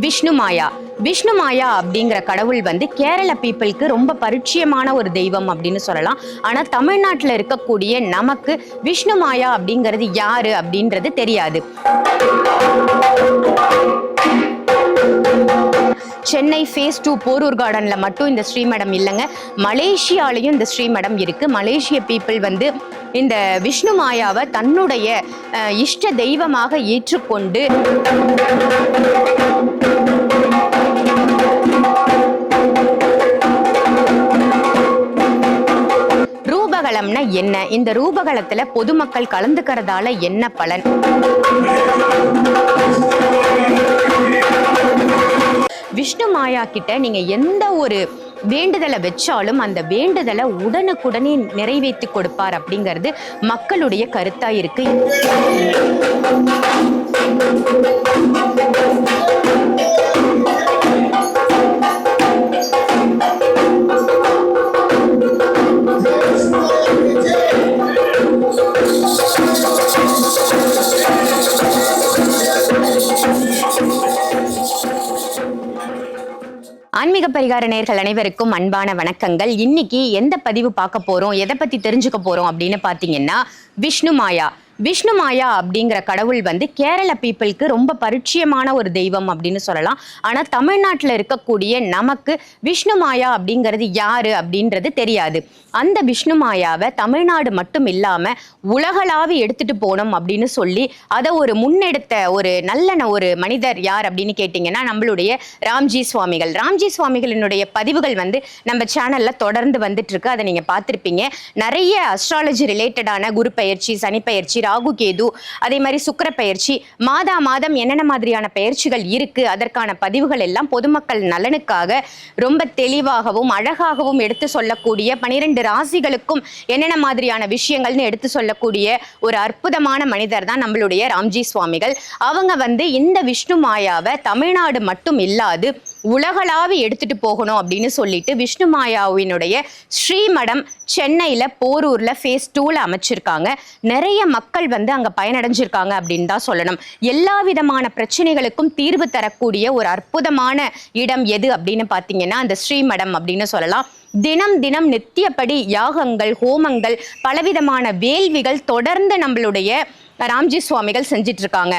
விஷ்ணு மாயா விஷ்ணு மாயா அப்படிங்கிற கடவுள் வந்து கேரள பீப்புளுக்கு ரொம்ப பரிச்சயமான ஒரு தெய்வம் அப்படின்னு சொல்லலாம். ஆனால் தமிழ்நாட்டில் இருக்கக்கூடிய நமக்கு விஷ்ணு மாயா அப்படிங்கிறது யாரு அப்படின்றது தெரியாது. சென்னை ஃபேஸ் டூ போரூர் கார்டனில் மட்டும் இந்த ஸ்ரீமடம் இல்லைங்க. மலேசியாலையும் இந்த ஸ்ரீமடம் இருக்குது மலேசிய பீப்புள் வந்து இந்த விஷ்ணு மாயாவை தன்னுடைய இஷ்ட தெய்வமாக ஏற்றுக்கொண்டு ரூபகலம்னா என்ன? இந்த ரூபகலத்துல பொதுமக்கள் கலந்துக்கிறதால என்ன பலன்? விஷ்ணு மாயா கிட்ட நீங்க எந்த ஒரு வேண்டுதலை வச்சாலும் அந்த வேண்டுதலை உடனுக்குடனே நிறைவேற்றி கொடுப்பார் அப்படிங்கிறது மக்களுடைய கருத்தாக இருக்கு. ஆன்மீக பரிகார நேர்கள் அனைவருக்கும் அன்பான வணக்கங்கள். இன்னைக்கு எந்த பதிவு பார்க்க போறோம்? எதை பத்தி தெரிஞ்சுக்க போறோம் அப்படின்னு பாத்தீங்கன்னா விஷ்ணு மாயா. விஷ்ணுமாயா அப்படிங்கிற கடவுள் வந்து கேரள பீப்புளுக்கு ரொம்ப பரிச்சயமான ஒரு தெய்வம் அப்படின்னு சொல்லலாம். ஆனால் தமிழ்நாட்டில் இருக்கக்கூடிய நமக்கு விஷ்ணு மாயா அப்படிங்கிறது யாரு அப்படின்றது தெரியாது. அந்த விஷ்ணுமாயாவை தமிழ்நாடு மட்டும் இல்லாமல் உலகளாவி எடுத்துட்டு போனோம் அப்படின்னு சொல்லி அதை ஒரு முன்னெடுத்த ஒரு நல்ல ஒரு மனிதர் யார் அப்படின்னு கேட்டிங்கன்னா நம்மளுடைய ராம்ஜி சுவாமிகள். ராம்ஜி சுவாமிகளினுடைய பதிவுகள் வந்து நம்ம சேனலில் தொடர்ந்து வந்துட்டு இருக்கு. அதை நீங்கள் பார்த்துருப்பீங்க. நிறைய அஸ்ட்ராலஜி ரிலேட்டடான குரு பயிற்சி சனி பயிற்சி ராகு கேது அதே மாதிரி சுக்கிர பயிற்சி மாதா மாதம் என்னென்ன மாதிரியான பயிற்சிகள் இருக்கு அதற்கான பதிவுகள் எல்லாம் பொதுமக்கள் நலனுக்காக ரொம்ப தெளிவாகவும் அழகாகவும் எடுத்து சொல்லக்கூடிய பனிரெண்டு ராசிகளுக்கும் என்னென்ன மாதிரியான விஷயங்கள்னு எடுத்து சொல்லக்கூடிய ஒரு அற்புதமான மனிதர் தான் நம்மளுடைய ராம்ஜி சுவாமிகள். அவங்க வந்து இந்த விஷ்ணு மாயாவை தமிழ்நாடு மட்டும் இல்லாது உலகளாவி எடுத்துட்டு போகணும் அப்படின்னு சொல்லிட்டு விஷ்ணு மாயாவினுடைய ஸ்ரீமடம் சென்னையில் போரூரில் ஃபேஸ் டூவில் அமைச்சிருக்காங்க. நிறைய மக்கள் வந்து அங்கே பயனடைஞ்சிருக்காங்க அப்படின்னு தான் சொல்லணும். எல்லா விதமான பிரச்சனைகளுக்கும் தீர்வு தரக்கூடிய ஒரு அற்புதமான இடம் எது அப்படின்னு பார்த்தீங்கன்னா அந்த ஸ்ரீமடம் அப்படின்னு சொல்லலாம். தினம் தினம் நித்தியப்படி யாகங்கள் ஹோமங்கள் பலவிதமான வேள்விகள் தொடர்ந்து நம்மளுடைய ராம்ஜி சுவாமிகள் செஞ்சிட்ருக்காங்க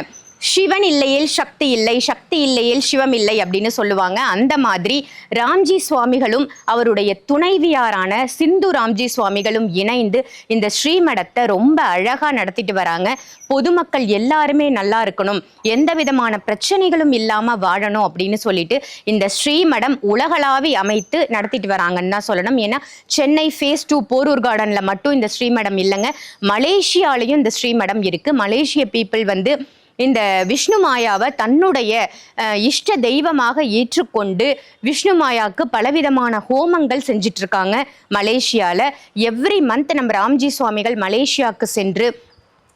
சிவன் இல்லையேல் சக்தி இல்லை சக்தி இல்லையேல் சிவம் இல்லை அப்படின்னு சொல்லுவாங்க. அந்த மாதிரி ராம்ஜி சுவாமிகளும் அவருடைய துணைவியாரான சிந்து ராம்ஜி சுவாமிகளும் இணைந்து இந்த ஸ்ரீமடத்தை ரொம்ப அழகா நடத்திட்டு வராங்க. பொதுமக்கள் எல்லாருமே நல்லா இருக்கணும். எந்த விதமான பிரச்சனைகளும் இல்லாம வாழணும் அப்படின்னு சொல்லிட்டு இந்த ஸ்ரீமடம் உலகளாவி அமைத்து நடத்திட்டு வராங்கன்னு தான் சொல்லணும். ஏன்னா சென்னை ஃபேஸ் டூ போரூர் கார்டன்ல மட்டும் இந்த ஸ்ரீமடம் இல்லைங்க. மலேசியாலையும் இந்த ஸ்ரீமடம் இருக்கு. மலேசிய பீப்புள் வந்து இந்த விஷ்ணு மாயாவை தன்னுடைய இஷ்ட தெய்வமாக ஏற்றுக்கொண்டு விஷ்ணு மாயாவுக்கு பலவிதமான ஹோமங்கள் செஞ்சிட்ருக்காங்க மலேசியாவில் எவ்ரி மந்த் நம்ம ராம்ஜி சுவாமிகள் மலேசியாவுக்கு சென்று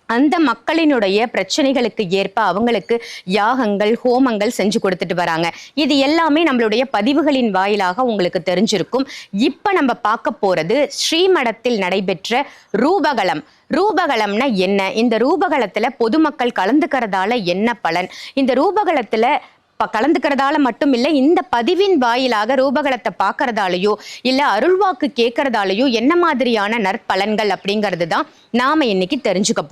அந்த மக்களினுடைய பிரச்சனைகளுக்கு ஏற்ப அவங்களுக்கு யாகங்கள் ஹோமங்கள் செஞ்சு கொடுத்துட்டு வராங்க. இது எல்லாமே நம்மளுடைய பதிவுகளின் வாயிலாக உங்களுக்கு தெரிஞ்சிருக்கும். இப்போ நம்ம பார்க்க போகிறது ஸ்ரீமடத்தில் நடைபெற்ற ரூபகலம். ரூபகலம்னா என்ன? இந்த ரூபகலத்துல பொதுமக்கள் கலந்துக்கிறதால என்ன பலன்? இந்த ரூபகலத்துல ப- கலந்துக்கிறதால மட்டும் இல்லை இந்த பதிவின் வாயிலாக ரூபகலத்தை பார்க்கறதாலேயோ இல்லை அருள்வாக்கு கேட்கறதாலயோ என்ன மாதிரியான நற்பலன்கள் அப்படிங்கிறது தான் நாம் இன்னைக்கு தெரிஞ்சுக்க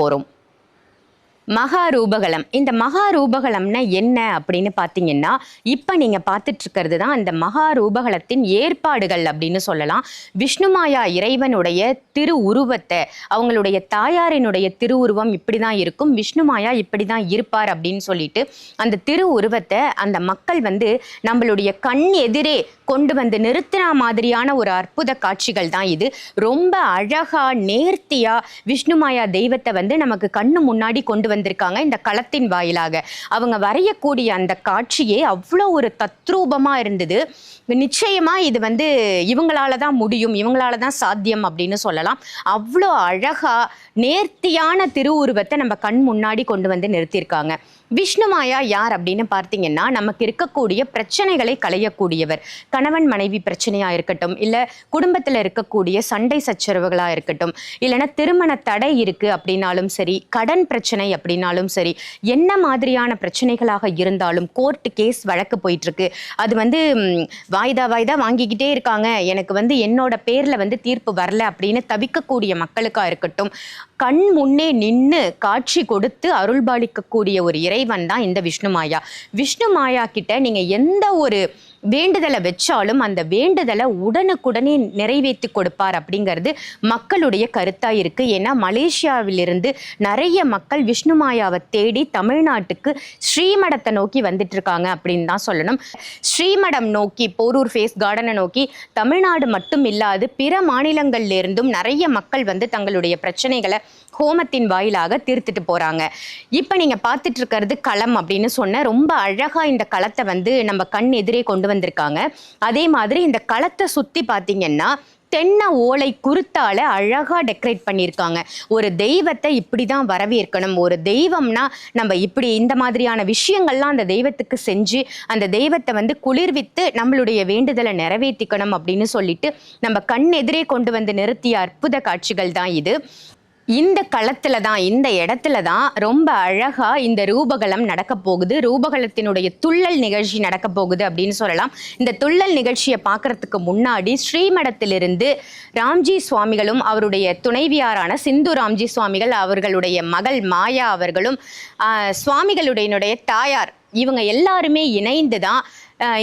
மகாரூபகலம். இந்த மகாரூபகலம்னா என்ன அப்படின்னு பார்த்தீங்கன்னா இப்போ நீங்கள் பார்த்துட்டு இருக்கிறது தான் அந்த மகாரூபகலத்தின் ஏற்பாடுகள் அப்படின்னு சொல்லலாம். விஷ்ணுமாயா இறைவனுடைய திரு உருவத்தை அவங்களுடைய தாயாரினுடைய திருவுருவம் இப்படி தான் இருக்கும். விஷ்ணுமாயா இப்படி தான் இருப்பார் அப்படின்னு சொல்லிட்டு அந்த திரு உருவத்தை அந்த மக்கள் வந்து நம்மளுடைய கண் எதிரே கொண்டு வந்து நிறுத்தினா மாதிரியான ஒரு அற்புத காட்சிகள் தான் இது. ரொம்ப அழகாக நேர்த்தியாக விஷ்ணுமாயா தெய்வத்தை வந்து நமக்கு கண்ணு முன்னாடி கொண்டு வந்திருக்காங்க இந்த களத்தின் வாயிலாக. அவங்க வரையக்கூடிய அந்த காட்சியே அவ்வளோ ஒரு தத்ரூபமாக இருந்தது. நிச்சயமாக இது வந்து இவங்களால தான் முடியும் இவங்களால தான் சாத்தியம் அப்படின்னு சொல்லலாம். அவ்வளோ அழகாக நேர்த்தியான திருவுருவத்தை நம்ம கண் முன்னாடி கொண்டு வந்து நிறுத்தியிருக்காங்க. விஷ்ணுமாயா யார் அப்படின்னு பார்த்தீங்கன்னா நமக்கு இருக்கக்கூடிய பிரச்சனைகளை களையக்கூடியவர். கணவன் மனைவி பிரச்சனையா இருக்கட்டும் இல்ல குடும்பத்துல இருக்கக்கூடிய சண்டை சச்சரவுகளா இருக்கட்டும் இல்லைன்னா திருமண தடை இருக்கு அப்படின்னாலும் சரி கடன் பிரச்சனை அப்படின்னாலும் சரி என்ன மாதிரியான பிரச்சனைகளாக இருந்தாலும் கோர்ட் கேஸ் வழக்கு போயிட்டு இருக்கு அது வந்து வாய்தா வாய்தா வாங்கிக்கிட்டே இருக்காங்க. எனக்கு வந்து என்னோட பேர்ல வந்து தீர்ப்பு வரல அப்படின்னு தவிக்கக்கூடிய மக்களுக்கா இருக்கட்டும் கண் முன்னே நின்று காட்சி கொடுத்து அருள்பாலிக்கக்கூடிய ஒரு இறைவன் தான் இந்த விஷ்ணு மாயா. விஷ்ணு மாயா கிட்ட நீங்கள் எந்த ஒரு வேண்டுதலை வச்சாலும் அந்த வேண்டுதலை உடனுக்குடனே நிறைவேற்றி கொடுப்பார் அப்படிங்கிறது மக்களுடைய கருத்தாக இருக்கு. ஏன்னா மலேசியாவிலிருந்து நிறைய மக்கள் விஷ்ணு மாயாவை தேடி தமிழ்நாட்டுக்கு ஸ்ரீமடத்தை நோக்கி வந்துட்டு இருக்காங்க அப்படின்னு தான் சொல்லணும். ஸ்ரீமடம் நோக்கி போரூர் ஃபேஸ் கார்டனை நோக்கி தமிழ்நாடு மட்டும் இல்லாது பிற மாநிலங்கள்லேருந்தும் நிறைய மக்கள் வந்து தங்களுடைய பிரச்சனைகளை ஹோமத்தின் வாயிலாக தீர்த்துட்டு போறாங்க. இப்போ நீங்க பார்த்துட்டு இருக்கிறது களம் அப்படின்னு சொன்ன ரொம்ப அழகா இந்த களத்தை வந்து நம்ம கண் எதிரே கொண்டு வந்திருக்காங்க. அதே மாதிரி இந்த களத்தை சுத்தி பார்த்தீங்கன்னா தென்னை ஓலை குருத்தால அழகா டெக்கரேட் பண்ணியிருக்காங்க. ஒரு தெய்வத்தை இப்படி தான் வரவேற்கணும். ஒரு தெய்வம்னா நம்ம இப்படி இந்த மாதிரியான விஷயங்கள்லாம் அந்த தெய்வத்துக்கு செஞ்சு அந்த தெய்வத்தை வந்து குளிர்வித்து நம்மளுடைய வேண்டுதலை நிறைவேற்றிக்கணும் அப்படின்னு சொல்லிட்டு நம்ம கண் எதிரே கொண்டு வந்து நிறுத்திய அற்புத காட்சிகள் தான் இது. இந்த களத்துல தான் இந்த இடத்துல தான் ரொம்ப அழகா இந்த ரூபகலம் நடக்க போகுது. ரூபகலத்தினுடைய துள்ளல் நிகழ்ச்சி நடக்க போகுது அப்படின்னு சொல்லலாம். இந்த துள்ளல் நிகழ்ச்சியை பார்க்கறதுக்கு முன்னாடி ஸ்ரீமடத்திலிருந்து ராம்ஜி சுவாமிகளும் அவருடைய துணைவியாரான சிந்து ராம்ஜி சுவாமிகள் அவர்களுடைய மகள் மாயா அவர்களும் ஆஹ், சுவாமிகளுடைய தாயார் இவங்க எல்லாருமே இணைந்து தான்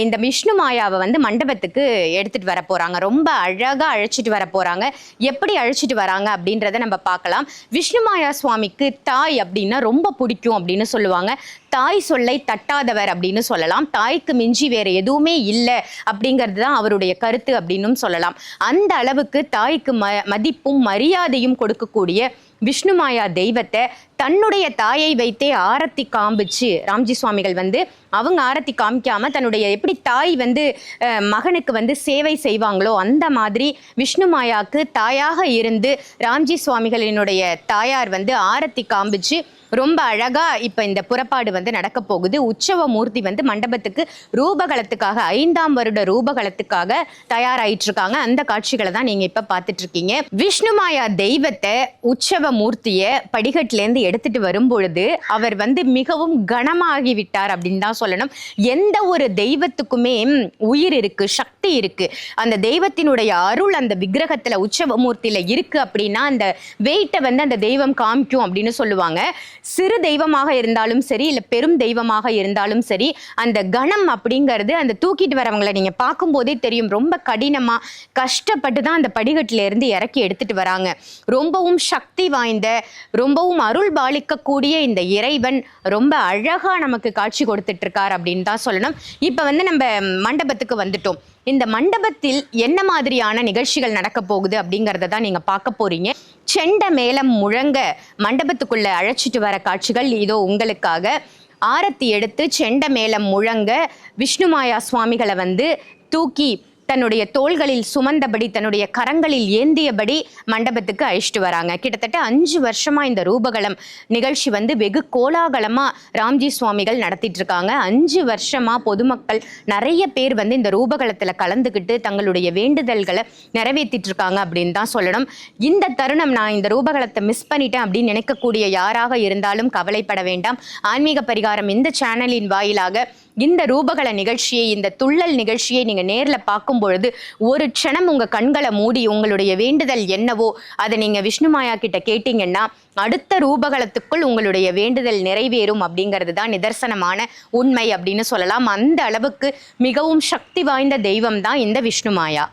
இந்த விஷ்ணு மாயாவை வந்து மண்டபத்துக்கு எடுத்துட்டு வர போறாங்க. ரொம்ப அழகா அழைச்சிட்டு வர போறாங்க. எப்படி அழைச்சிட்டு வராங்க அப்படின்றத நம்ம பார்க்கலாம். விஷ்ணு மாயா சுவாமிக்கு தாய் அப்படின்னா ரொம்ப பிடிக்கும் அப்படின்னு சொல்லுவாங்க. தாய் சொல்லை தட்டாதவர் அப்படின்னு சொல்லலாம். தாய்க்கு மிஞ்சி வேற எதுவுமே இல்லை அப்படிங்கிறது தான் அவருடைய கருத்து அப்படின்னும் சொல்லலாம். அந்த அளவுக்கு தாய்க்கு ம மதிப்பும் மரியாதையும் கொடுக்கக்கூடிய விஷ்ணு மாயா தெய்வத்தை தன்னுடைய தாயை வைத்தே ஆரத்தி காமிச்சு ராம்ஜி சுவாமிகள் வந்து அவங்க ஆரத்தி காமிக்காம தன்னுடைய எப்படி தாய் வந்து மகனுக்கு வந்து சேவை செய்வாங்களோ அந்த மாதிரி விஷ்ணு மாயாக்கு தாயாக இருந்து ராம்ஜி சுவாமிகளினுடைய தாயார் வந்து ஆரத்தி காமிச்சு ரொம்ப அழகா இப்ப இந்த புறப்பாடு வந்து நடக்க போகுது. உற்சவ மூர்த்தி வந்து மண்டபத்துக்கு ரூபகலத்துக்காக ஐந்தாம் வருட ரூபகலத்துக்காக தயாராயிட்டு இருக்காங்க அந்த காட்சிகளை தான் நீங்க இப்ப பார்த்துட்டு இருக்கீங்க விஷ்ணுமாயா தெய்வத்தை உற்சவ மூர்த்திய படிக்கட்டுல இருந்து எடுத்துட்டு வரும் பொழுது அவர் வந்து மிகவும் கனமாகி விட்டார் அப்படின்னு தான் சொல்லணும். எந்த ஒரு தெய்வத்துக்குமே உயிர் இருக்கு சக்தி இருக்கு. அந்த தெய்வத்தினுடைய அருள் அந்த விக்கிரகத்துல உற்சவ மூர்த்தியில இருக்கு அப்படின்னா அந்த வெயிட்டை வந்து அந்த தெய்வம் காமிக்கும் அப்படின்னு சொல்லுவாங்க. சிறு தெய்வமாக இருந்தாலும் சரி இல்லை பெரும் தெய்வமாக இருந்தாலும் சரி அந்த கணம் அப்படிங்கிறது அந்த தூக்கிட்டு வரவங்களை நீங்கள் பார்க்கும்போதே தெரியும். ரொம்ப கடினமாக கஷ்டப்பட்டு தான் அந்த படிக்கட்டிலேருந்து இறக்கி எடுத்துட்டு வராங்க. ரொம்பவும் சக்தி வாய்ந்த ரொம்பவும் அருள் பாலிக்கக்கூடிய இந்த இறைவன் ரொம்ப அழகாக நமக்கு காட்சி கொடுத்துட்ருக்கார் அப்படின்னு தான் சொல்லணும். இப்போ வந்து நம்ம மண்டபத்துக்கு வந்துட்டோம். இந்த மண்டபத்தில் என்ன மாதிரியான நிகழ்ச்சிகள் நடக்க போகுது அப்படிங்கறத தான் நீங்க பார்க்க போறீங்க. செண்ட மேளம் முழங்க மண்டபத்துக்குள்ள அழைச்சிட்டு வர காட்சிகள் இதோ உங்களுக்காக. ஆரத்தி எடுத்து செண்ட மேளம் முழங்க விஷ்ணுமாயா சுவாமிகளை வந்து தூக்கி தன்னுடைய தோள்களில் சுமந்தபடி தன்னுடைய கரங்களில் ஏந்தியபடி மண்டபத்துக்கு அழைச்சிட்டு வராங்க. கிட்டத்தட்ட அஞ்சு வருஷமா இந்த ரூபகலம் நிகழ்ச்சி வந்து வெகு கோலாகலமா ராம்ஜி சுவாமிகள் நடத்திட்டு இருக்காங்க. அஞ்சு வருஷமா பொதுமக்கள் நிறைய பேர் வந்து இந்த ரூபகலத்துல கலந்துக்கிட்டு தங்களுடைய வேண்டுதல்களை நிறைவேற்றிட்டு இருக்காங்க அப்படின்னு தான் சொல்லணும். இந்த தருணம் நான் இந்த ரூபகலத்தை மிஸ் பண்ணிட்டேன் அப்படின்னு நினைக்கக்கூடிய யாராக இருந்தாலும் கவலைப்பட வேண்டாம். ஆன்மீக பரிகாரம் இந்த சேனலின் வாயிலாக இந்த ரூபகல நிகழ்ச்சியை இந்த துள்ளல் நிகழ்ச்சியை நீங்கள் நேரில் பார்க்கும் பொழுது ஒரு க்ஷணம் உங்கள் கண்களை மூடி உங்களுடைய வேண்டுதல் என்னவோ அதை நீங்க விஷ்ணுமாயா கிட்ட கேட்டிங்கன்னா அடுத்த ரூபகலத்துக்குள் உங்களுடைய வேண்டுதல் நிறைவேறும் அப்படிங்கிறது தான் நிதர்சனமான உண்மை அப்படின்னு சொல்லலாம். அந்த அளவுக்கு மிகவும் சக்தி வாய்ந்த தெய்வம் தான் இந்த விஷ்ணுமாயா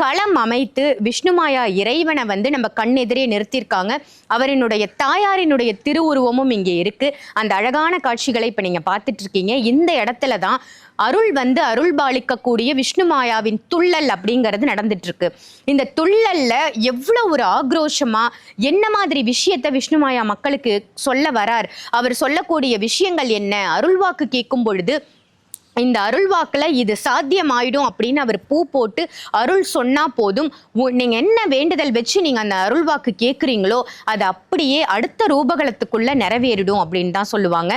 களம் அமைத்து விஷ்ணுமாயா இறைவனை வந்து நம்ம கண்ணெதிரே நிறுத்தியிருக்காங்க. அவரினுடைய தாயாரினுடைய திருவுருவமும் இங்கே இருக்குது அந்த அழகான காட்சிகளை இப்போ நீங்கள் பார்த்துட்ருக்கீங்க இந்த இடத்துல தான் அருள் வந்து அருள் பாலிக்கக்கூடிய விஷ்ணுமாயாவின் துள்ளல் அப்படிங்கிறது நடந்துட்டு இருக்கு இந்த துள்ளல்ல எவ்வளோ ஒரு ஆக்ரோஷமா என்ன மாதிரி விஷயத்தை விஷ்ணுமாயா மக்களுக்கு சொல்ல வரார்? அவர் சொல்லக்கூடிய விஷயங்கள் என்ன? அருள்வாக்கு கேட்கும் பொழுது இந்த அருள்வாக்கில் இது சாத்தியமாயிடும் அப்படின்னு அவர் பூ போட்டு அருள் சொன்னால் போதும். நீங்கள் என்ன வேண்டுதல் வச்சு நீங்கள் அந்த அருள்வாக்கு கேட்குறீங்களோ அது அப்படியே அடுத்த ரூபகலத்துக்குள்ளே நிறைவேறிடும் அப்படின்னு தான் சொல்லுவாங்க.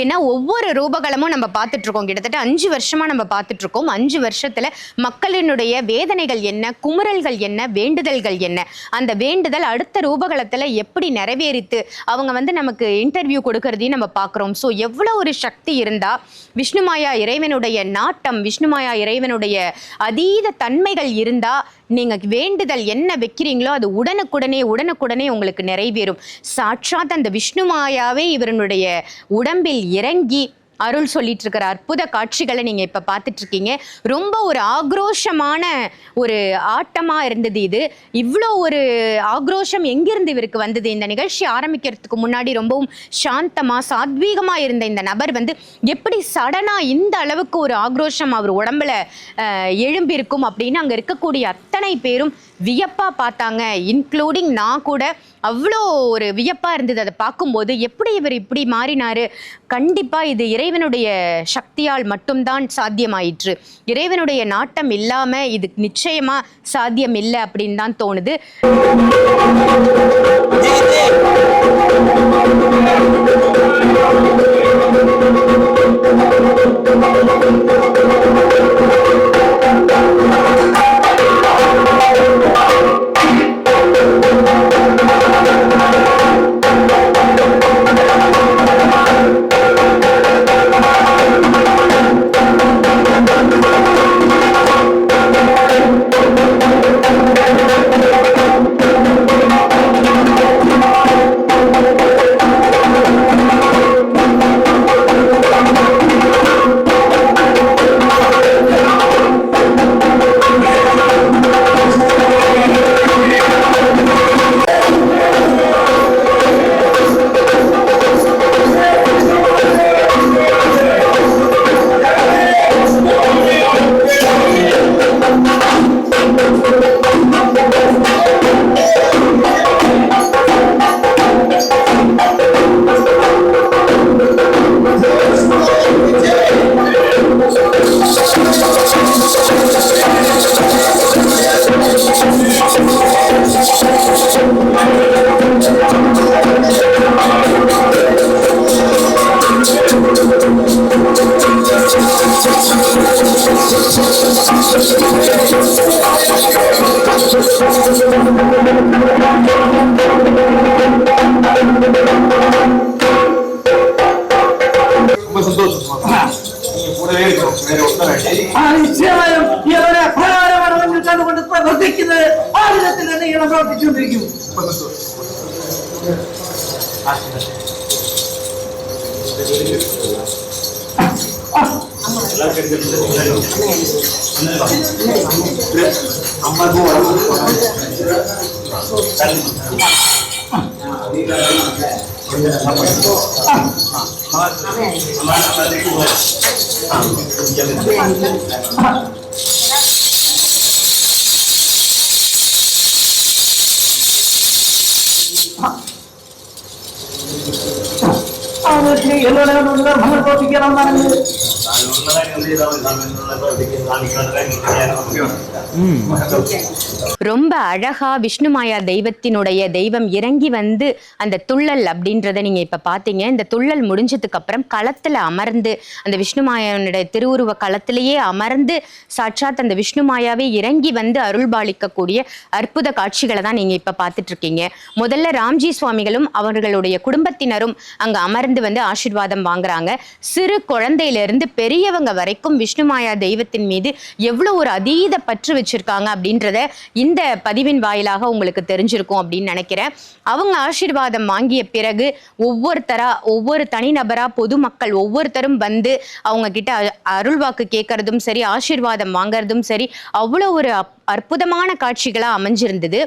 ஏன்னா ஒவ்வொரு ரூபகலமும் நம்ம பார்த்துட்ருக்கோம். கிட்டத்தட்ட அஞ்சு வருஷமாக நம்ம பார்த்துட்ருக்கோம். அஞ்சு வருஷத்தில் மக்களினுடைய வேதனைகள் என்ன குமுறல்கள் என்ன வேண்டுதல்கள் என்ன? அந்த வேண்டுதல் அடுத்த ரூபகலத்தில் எப்படி நிறைவேறித்து அவங்க வந்து நமக்கு இன்டர்வியூ கொடுக்கறதையும் நம்ம பார்க்குறோம். ஸோ எவ்வளோ ஒரு சக்தி இருந்தால் விஷ்ணுமாயா இறை இறைவனுடைய நாட்டம் விஷ்ணுமாயா இறைவனுடைய அதீத தன்மைகள் இருந்தா நீங்க வேண்டுதல் என்ன வைக்கிறீங்களோ அது உடனுக்குடனே உடனுக்குடனே உங்களுக்கு நிறைவேறும். சாட்சாத் அந்த விஷ்ணுமாயாவே இவனுடைய உடம்பில் இறங்கி அருள் சொல்லிட்டு இருக்கிற அற்புத காட்சிகளை நீங்க இப்ப பார்த்துட்டு இருக்கீங்க ரொம்ப ஒரு ஆக்ரோஷமான ஒரு ஆட்டமா இருந்தது இது. இவ்வளோ ஒரு ஆக்ரோஷம் எங்கிருந்து இவருக்கு வந்தது? இந்த நிகழ்ச்சி ஆரம்பிக்கிறதுக்கு முன்னாடி ரொம்பவும் சாந்தமா சாத்வீகமா இருந்த இந்த நபர் வந்து எப்படி சடனா இந்த அளவுக்கு ஒரு ஆக்ரோஷம் அவர் உடம்புல எழும்பிருக்கும் எழும்பியிருக்கும் அப்படின்னு அங்க இருக்கக்கூடிய அத்தனை பேரும் வியப்பாக பார்த்தாங்க. இன்க்ளூடிங் நான் கூட அவ்வளோ ஒரு வியப்பாக இருந்தது. அதை பார்க்கும்போது எப்படி இவர் இப்படி மாறினாரு? கண்டிப்பாக இது இறைவனுடைய சக்தியால் மட்டும்தான் சாத்தியமாயிற்று. இறைவனுடைய நாட்டம் இல்லாமல் இது நிச்சயமாக சாத்தியம் இல்லை அப்படின்னு தான் தோணுது. നിശ്ചയമായും ഇവരെ ഫലകരമാണ് മുന്നിൽ കണ്ടുകൊണ്ട് പ്രവർത്തിക്കുന്നത് ആ വിധത്തിൽ തന്നെ ഇവർ പ്രവർത്തിച്ചുകൊണ്ടിരിക്കും Thank you. அம்மாவுக்கும் உடம்பு என்னோட மகன் போட்டிக்கிறான் பாருங்க ரொம்ப அழகா விஷ்ணுமாயா தெய்வத்தினுடைய தெய்வம் இறங்கி வந்து அந்த துள்ளல் அப்படின்றத நீங்க இப்ப பாத்தீங்க. இந்த துள்ளல் முடிஞ்சதுக்கு அப்புறம் களத்துல அமர்ந்து அந்த விஷ்ணுமாயனுடைய திருவுருவ களத்திலேயே அமர்ந்து சாட்சாத் அந்த விஷ்ணுமாயாவே இறங்கி வந்து அருள்பாலிக்கக்கூடிய அற்புத காட்சிகளை தான் நீங்க இப்ப பார்த்துட்டு இருக்கீங்க முதல்ல ராம்ஜி சுவாமிகளும் அவர்களுடைய குடும்பத்தினரும் அங்க அமர்ந்து வந்து ஆசீர்வாதம் வாங்குறாங்க. சிறு குழந்தையிலிருந்து பெரியவங்க வரைக்கும் விஷ்ணுமாயா தெய்வத்தின் மீது எவ்வளோ ஒரு அதீத பற்று வச்சிருக்காங்க அப்படின்றத இந்த பதிவின் வாயிலாக உங்களுக்கு தெரிஞ்சிருக்கும் அப்படின்னு நினைக்கிறேன். அவங்க ஆசீர்வாதம் வாங்கிய பிறகு ஒவ்வொருத்தரா ஒவ்வொரு தனிநபரா பொதுமக்கள் ஒவ்வொருத்தரும் வந்து அவங்க கிட்ட அ- அருள்வாக்கு கேட்கறதும் சரி ஆசீர்வாதம் வாங்குறதும் சரி அவ்வளோ ஒரு அப்- அற்புதமான காட்சிகளாக அமைஞ்சிருந்தது.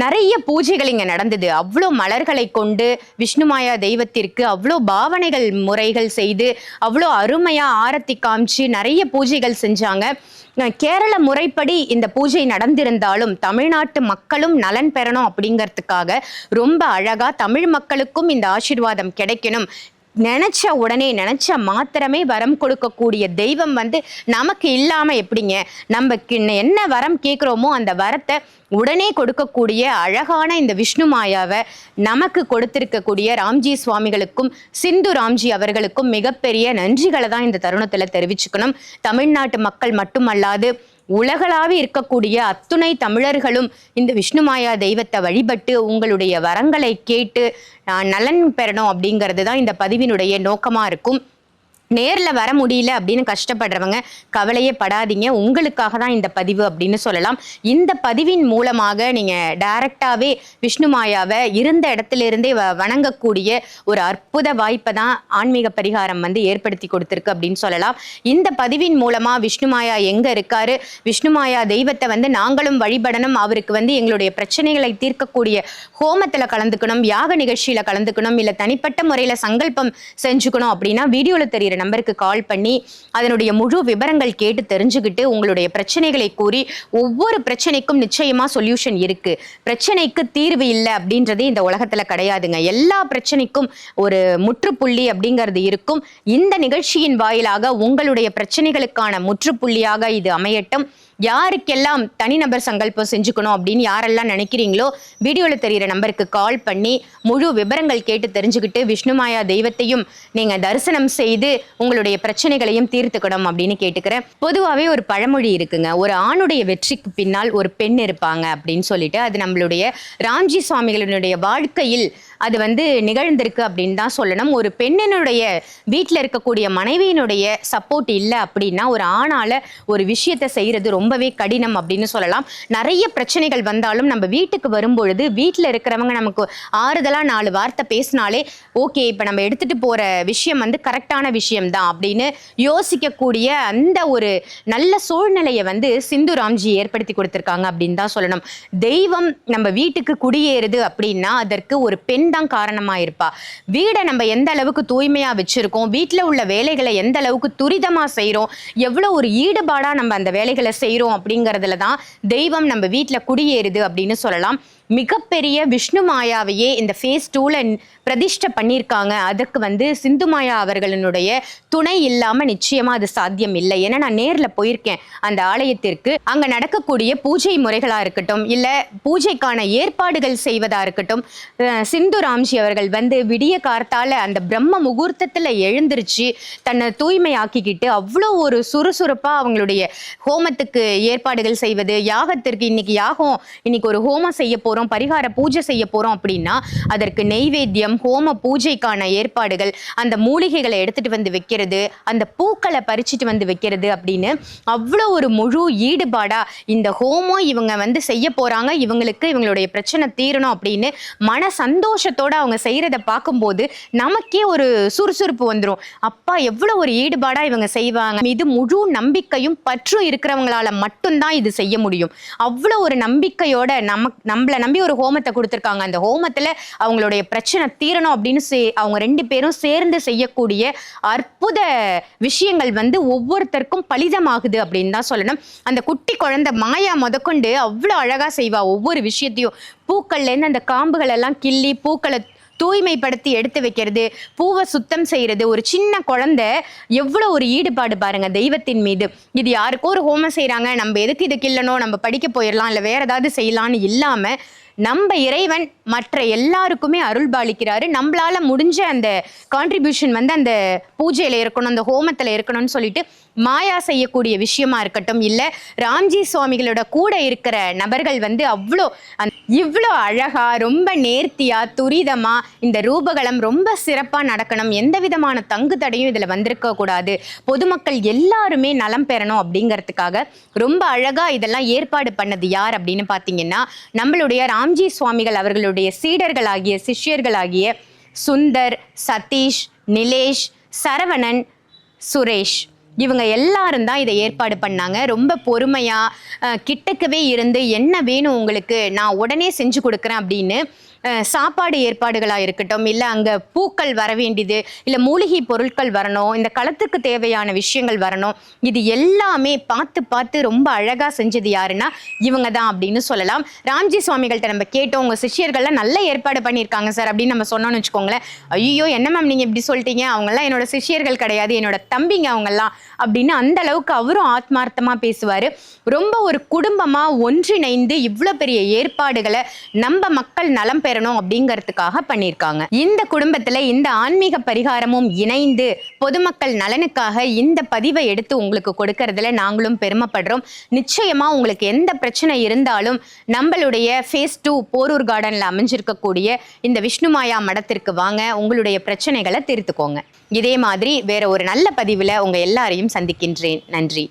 நிறைய பூஜைகள் இங்கே நடந்தது. அவ்வளோ மலர்களை கொண்டு விஷ்ணுமாயா தெய்வத்திற்கு அவ்வளோ பாவனைகள் முறைகள் செய்து அவ்வளோ அருமையாக ஆரத்தி காமிச்சு நிறைய பூஜைகள் செஞ்சாங்க. கேரள முறைப்படி இந்த பூஜை நடந்திருந்தாலும் தமிழ்நாட்டு மக்களும் நலன் பெறணும் அப்படிங்கிறதுக்காக ரொம்ப அழகாக தமிழ் மக்களுக்கும் இந்த ஆசிர்வாதம் கிடைக்கணும். நினச்ச உடனே நினச்ச மாத்திரமே வரம் கொடுக்கக்கூடிய தெய்வம் வந்து நமக்கு இல்லாமல் எப்படிங்க? நம்ம என்ன வரம் கேட்குறோமோ அந்த வரத்தை உடனே கொடுக்கக்கூடிய அழகான இந்த விஷ்ணு மாயாவை நமக்கு கொடுத்திருக்கக்கூடிய ராம்ஜி சுவாமிகளுக்கும் சிந்து ராம்ஜி அவர்களுக்கும் மிகப்பெரிய நன்றிகளை தான் இந்த தருணத்தில் தெரிவிச்சுக்கணும். தமிழ்நாட்டு மக்கள் மட்டுமல்லாது உலகளாவி இருக்கக்கூடிய அத்துணை தமிழர்களும் இந்த விஷ்ணு மாயா தெய்வத்தை வழிபட்டு உங்களுடைய வரங்களை கேட்டு நான் நலன் பெறணும் அப்படிங்கிறது தான் இந்த பதிவினுடைய நோக்கமாக இருக்கும். நேரில் வர முடியல அப்படின்னு கஷ்டப்படுறவங்க கவலையே படாதீங்க. உங்களுக்காக தான் இந்த பதிவு அப்படின்னு சொல்லலாம். இந்த பதிவின் மூலமாக நீங்கள் டைரக்டாகவே விஷ்ணுமாயாவை இருந்த இடத்துலேருந்தே வ வணங்கக்கூடிய ஒரு அற்புத வாய்ப்பை தான் ஆன்மீக பரிகாரம் வந்து ஏற்படுத்தி கொடுத்துருக்கு அப்படின்னு சொல்லலாம். இந்த பதிவின் மூலமாக விஷ்ணுமாயா எங்கே இருக்காரு? விஷ்ணுமாயா தெய்வத்தை வந்து நாங்களும் வழிபடணும். அவருக்கு வந்து எங்களுடைய பிரச்சனைகளை தீர்க்கக்கூடிய ஹோமத்தில் கலந்துக்கணும் யாக நிகழ்ச்சியில் கலந்துக்கணும் இல்லை தனிப்பட்ட முறையில் சங்கல்பம் செஞ்சுக்கணும் அப்படின்னா வீடியோவில் தெரியுற நம்பருக்கு கால் பண்ணி அதனுடைய முழு விவரங்கள் கேட்டு தெரிஞ்சுக்கிட்டு உங்களுடைய பிரச்சனைகளை கூறி ஒவ்வொரு பிரச்சனைக்கும் நிச்சயமா சொல்யூஷன் இருக்கு. பிரச்சனைக்கு தீர்வு இல்லை அப்படின்றதே இந்த உலகத்துல கிடையாதுங்க. எல்லா பிரச்சனைக்கும் ஒரு முற்றுப்புள்ளி அப்படிங்கிறது இருக்கும். இந்த நிகழ்ச்சியின் வாயிலாக உங்களுடைய பிரச்சனைகளுக்கான முற்றுப்புள்ளியாக இது அமையட்டும். யாருக்கெல்லாம் தனிநபர் சங்கல்பம் செஞ்சுக்கணும் அப்படின்னு யாரெல்லாம் நினைக்கிறீங்களோ வீடியோவில் தெரிகிற நம்பருக்கு கால் பண்ணி முழு விவரங்கள் கேட்டு தெரிஞ்சுக்கிட்டு விஷ்ணுமாயா தெய்வத்தையும் நீங்கள் தரிசனம் செய்து உங்களுடைய பிரச்சனைகளையும் தீர்த்துக்கணும் அப்படின்னு கேட்டுக்கிறேன். பொதுவாகவே ஒரு பழமொழி இருக்குங்க. ஒரு ஆணுடைய வெற்றிக்கு பின்னால் ஒரு பெண் இருப்பாங்க அப்படின்னு சொல்லிட்டு அது நம்மளுடைய ராம்ஜி சுவாமிகளினுடைய வாழ்க்கையில் அது வந்து நிகழ்ந்திருக்கு அப்படின்னு தான் சொல்லணும். ஒரு பெண்ணினுடைய வீட்டில் இருக்கக்கூடிய மனைவியினுடைய சப்போர்ட் இல்லை அப்படின்னா ஒரு ஆணால ஒரு விஷயத்தை செய்யறது ரொம்பவே கடினம் அப்படின்னு சொல்லலாம். நிறைய பிரச்சனைகள் வந்தாலும் நம்ம வீட்டுக்கு வரும்பொழுது வீட்டில் இருக்கிறவங்க நமக்கு ஆறுதலாக நாலு வார்த்தை பேசினாலே ஓகே இப்போ நம்ம எடுத்துட்டு போற விஷயம் வந்து கரெக்டான விஷயம் தான் அப்படின்னு யோசிக்கக்கூடிய அந்த ஒரு நல்ல சூழ்நிலையை வந்து சிந்து ராம்ஜி ஏற்படுத்தி கொடுத்துருக்காங்க அப்படின்னு தான் சொல்லணும். தெய்வம் நம்ம வீட்டுக்கு குடியேறுது அப்படின்னா அதற்கு ஒரு பெண் தான் காரணமாக இருப்பா வீடை நம்ம எந்த அளவுக்கு தூய்மையாக வச்சுருக்கோம் வீட்டில் உள்ள வேலைகளை எந்த அளவுக்கு துரிதமாக செய்கிறோம் எவ்வளோ ஒரு ஈடுபாடாக நம்ம அந்த வேலைகளை செய்கிறோம் அப்படிங்கிறதுல தான் தெய்வம் நம்ம வீட்டில் குடியேறுது அப்படின்னு சொல்லலாம். மிகப்பெரிய விஷ்ணு மாயாவையே இந்த ஃபேஸ் டூவில் பிரதிஷ்ட பண்ணியிருக்காங்க. அதுக்கு வந்து சிந்து மாயா அவர்களினுடைய துணை இல்லாமல் நிச்சயமாக அது சாத்தியம் இல்லை. ஏன்னா நான் நேரில் போயிருக்கேன் அந்த ஆலயத்திற்கு. அங்கே நடக்கக்கூடிய பூஜை முறைகளாக இருக்கட்டும் இல்லை பூஜைக்கான ஏற்பாடுகள் செய்வதாக இருக்கட்டும் சிந்து ராம்ஜி அவர்கள் வந்து விடிய கார்த்தால அந்த பிரம்ம முகூர்த்தத்துல எழுந்திருச்சு தன்னை தூய்மையாக்கிக்கிட்டு அவ்வளோ ஒரு சுறுசுறுப்பா அவங்களுடைய ஹோமத்துக்கு ஏற்பாடுகள் செய்வது யாகத்திற்கு இன்னைக்கு யாகம் இன்னைக்கு ஒரு ஹோமம் செய்ய போறோம் பரிகார பூஜை செய்ய போறோம் அப்படின்னா அதற்கு நெய்வேத்தியம் ஹோம பூஜைக்கான ஏற்பாடுகள் அந்த மூலிகைகளை எடுத்துட்டு வந்து வைக்கிறது அந்த பூக்களை பறிச்சுட்டு வந்து வைக்கிறது அப்படின்னு அவ்வளோ ஒரு முழு ஈடுபாடா இந்த ஹோமம் இவங்க வந்து செய்ய போறாங்க இவங்களுக்கு இவங்களுடைய பிரச்சனை தீரணும் அப்படின்னு மன சந்தோஷம் சந்தோஷத்தோட அவங்க செய்கிறத பார்க்கும்போது நமக்கே ஒரு சுறுசுறுப்பு வந்துடும் அப்பா எவ்வளோ ஒரு ஈடுபாடாக இவங்க செய்வாங்க. இது முழு நம்பிக்கையும் பற்றும் இருக்கிறவங்களால மட்டும்தான் இது செய்ய முடியும். அவ்வளோ ஒரு நம்பிக்கையோட நமக்கு நம்மள நம்பி ஒரு ஹோமத்தை கொடுத்துருக்காங்க. அந்த ஹோமத்தில் அவங்களுடைய பிரச்சனை தீரணும் அப்படின்னு சே- அவங்க ரெண்டு பேரும் சேர்ந்து செய்யக்கூடிய அற்புத விஷயங்கள் வந்து ஒவ்வொருத்தருக்கும் பலிதமாகுது அப்படின்னு தான் சொல்லணும். அந்த குட்டி குழந்தை மாயா முதற்கொண்டு அவ்வளோ அழகாக செய்வா. ஒவ்வொரு விஷயத்தையும் பூக்கள்லேருந்து அந்த காம்புகள் எல்லாம் கிள்ளி பூக்களை தூய்மைப்படுத்தி எடுத்து வைக்கிறது பூவை சுத்தம் செய்கிறது ஒரு சின்ன குழந்தை எவ்வளோ ஒரு ஈடுபாடு பாருங்க தெய்வத்தின் மீது. இது யாருக்கோ ஒரு ஹோமம் செய்கிறாங்க நம்ம எதுக்கு இது கிள்ளணும் நம்ம படிக்க போயிடலாம் இல்லை வேற ஏதாவது செய்யலாம்னு இல்லாமல் நம்ம இறைவன் மற்ற எல்லாருக்குமே அருள் பாலிக்கிறாரு. நம்மளால முடிஞ்ச அந்த கான்ட்ரிபியூஷன் வந்து அந்த பூஜையில் இருக்கணும் அந்த ஹோமத்தில் இருக்கணும்னு சொல்லிட்டு மாயா செய்யக்கூடிய விஷயமா இருக்கட்டும் இல்லை ராம்ஜி சுவாமிகளோட கூட இருக்கிற நபர்கள் வந்து அவ்வளோ இவ்வளோ அழகா ரொம்ப நேர்த்தியா துரிதமா இந்த ரூபகலம் ரொம்ப சிறப்பாக நடக்கணும். எந்த விதமான தங்கு தடையும் இதில் வந்திருக்க கூடாது. பொதுமக்கள் எல்லாருமே நலம் பெறணும் அப்படிங்கிறதுக்காக ரொம்ப அழகா இதெல்லாம் ஏற்பாடு பண்ணது யார் அப்படின்னு பார்த்தீங்கன்னா நம்மளுடைய ராம்ஜி சுவாமிகள் அவர்களுடைய சீடர்களாகிய சிஷ்யர்களாகிய சுந்தர் சதீஷ் நிலேஷ் சரவணன் சுரேஷ். இவங்க எல்லாரும் தான் இதை ஏற்பாடு பண்ணாங்க. ரொம்ப பொறுமையாக கிட்டக்கவே இருந்து என்ன வேணும் உங்களுக்கு நான் உடனே செஞ்சு கொடுக்குறேன் அப்படின்னு சாப்பாடு ஏற்பாடுகளாக இருக்கட்டும் இல்லை அங்கே பூக்கள் வர வேண்டியது இல்லை மூலிகை பொருட்கள் வரணும் இந்த களத்துக்கு தேவையான விஷயங்கள் வரணும் இது எல்லாமே பார்த்து பார்த்து ரொம்ப அழகாக செஞ்சது யாருன்னா இவங்க தான் அப்படின்னு சொல்லலாம். ராம்ஜி சுவாமிகள்கிட்ட நம்ம கேட்டோம் உங்கள் சிஷ்யர்கள்லாம் நல்ல ஏற்பாடு பண்ணியிருக்காங்க சார் அப்படின்னு நம்ம சொன்னோம்னு வச்சுக்கோங்களேன். ஐயோ என்ன மேம் நீங்கள் இப்படி சொல்லிட்டீங்க? அவங்கெல்லாம் என்னோட சிஷியர்கள் கிடையாது என்னோட தம்பிங்க அவங்கெல்லாம் அப்படின்னு அந்த அளவுக்கு அவரும் ஆத்மார்த்தமாக பேசுவார். ரொம்ப ஒரு குடும்பமாக ஒன்றிணைந்து இவ்வளோ பெரிய ஏற்பாடுகளை நம்ம மக்கள் நலம் பெறணும் அப்படிங்கிறதுக்காக பண்ணியிருக்காங்க. இந்த குடும்பத்துல இந்த ஆன்மீக பரிகாரமும் இணைந்து பொதுமக்கள் நலனுக்காக இந்த பதிவை எடுத்து உங்களுக்கு கொடுக்கறதுல நாங்களும் பெருமைப்படுறோம். நிச்சயமா உங்களுக்கு எந்த பிரச்சனை இருந்தாலும் நம்மளுடைய ஃபேஸ் டூ போரூர் கார்டன்ல அமைஞ்சிருக்கக்கூடிய இந்த விஷ்ணுமாயா மடத்திற்கு வாங்க உங்களுடைய பிரச்சனைகளை தீர்த்துக்கோங்க. இதே மாதிரி வேற ஒரு நல்ல பதிவுல உங்க எல்லாரையும் சந்திக்கின்றேன். நன்றி.